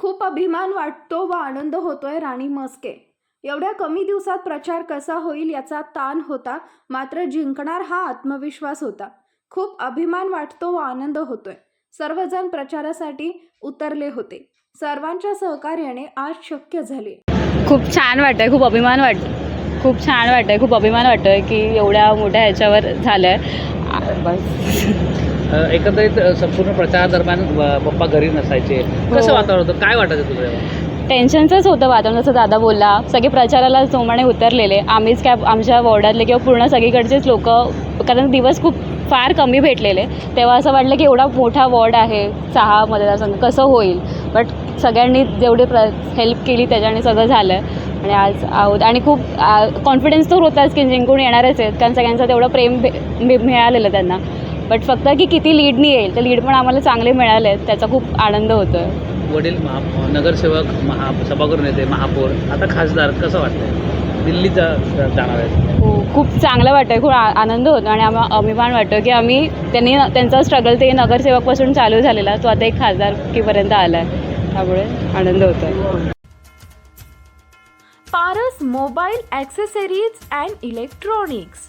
खूप अभिमान वाटतो व आनंद होतोय राणी मस्के एवढ्या कमी दिवसात प्रचार कसा होईल याचा ताण होता मात्र जिंकणार हा आत्मविश्वास होता. खूप अभिमान वाटतो व आनंद होतोय. सर्वजण प्रचारासाठी उतरले होते. सर्वांच्या सहकार्याने आज शक्य झाले. खूप छान वाटतंय खूप अभिमान वाट खूप छान वाटतंय खूप अभिमान वाटतोय की एवढ्या मोठ्या ह्याच्यावर झालं आहे बस. एकंदरीत संपूर्ण प्रचारादरम्यान अ, पप्पा घरी नसायचे. कसं हो. वातावरण होतं? काय वाटायचं तुला? टेन्शनचंच होतं वातावरण जसं दादा बोलला. सगळे प्रचाराला जोमाने उतरलेले. आम्हीच काय आमच्या वॉर्डातले किंवा पूर्ण सगळीकडचेच लोक कारण दिवस खूप फार कमी भेटलेले. तेव्हा असं वाटलं की एवढा मोठा वॉर्ड आहे सहा मतदारसंघ कसं होईल? बट सगळ्यांनी जेवढी प्र हेल्प केली त्याच्याने सगळं झालं. आणि आज आहोत. आणि खूप कॉन्फिडन्स तर होताच की जिंकून येणारच आहेत कारण सगळ्यांचं तेवढं प्रेम मिळालेलं त्यांना. बट फक्त की किती लीडनी येईल तर लीड पण आम्हाला चांगले मिळाले आहेत त्याचा खूप आनंद होतो आहे वडील महा नगरसेवक महा सभागृह नेते महापौर आता खासदार कसं वाटतंय? दिल्लीत जा जा- जाणार आहेत. हो खूप चांगलं वाटतं खूप आ- आनंद होतो आणि आम्हाला अभिमान वाटतो की आम्ही त्यांनी त्यांचा स्ट्रगल ते नगरसेवकपासून चालू झालेला तो आता एक खासदारकीपर्यंत आला आहे त्यामुळे आनंद होतो आहे Paras mobile accessories and electronics.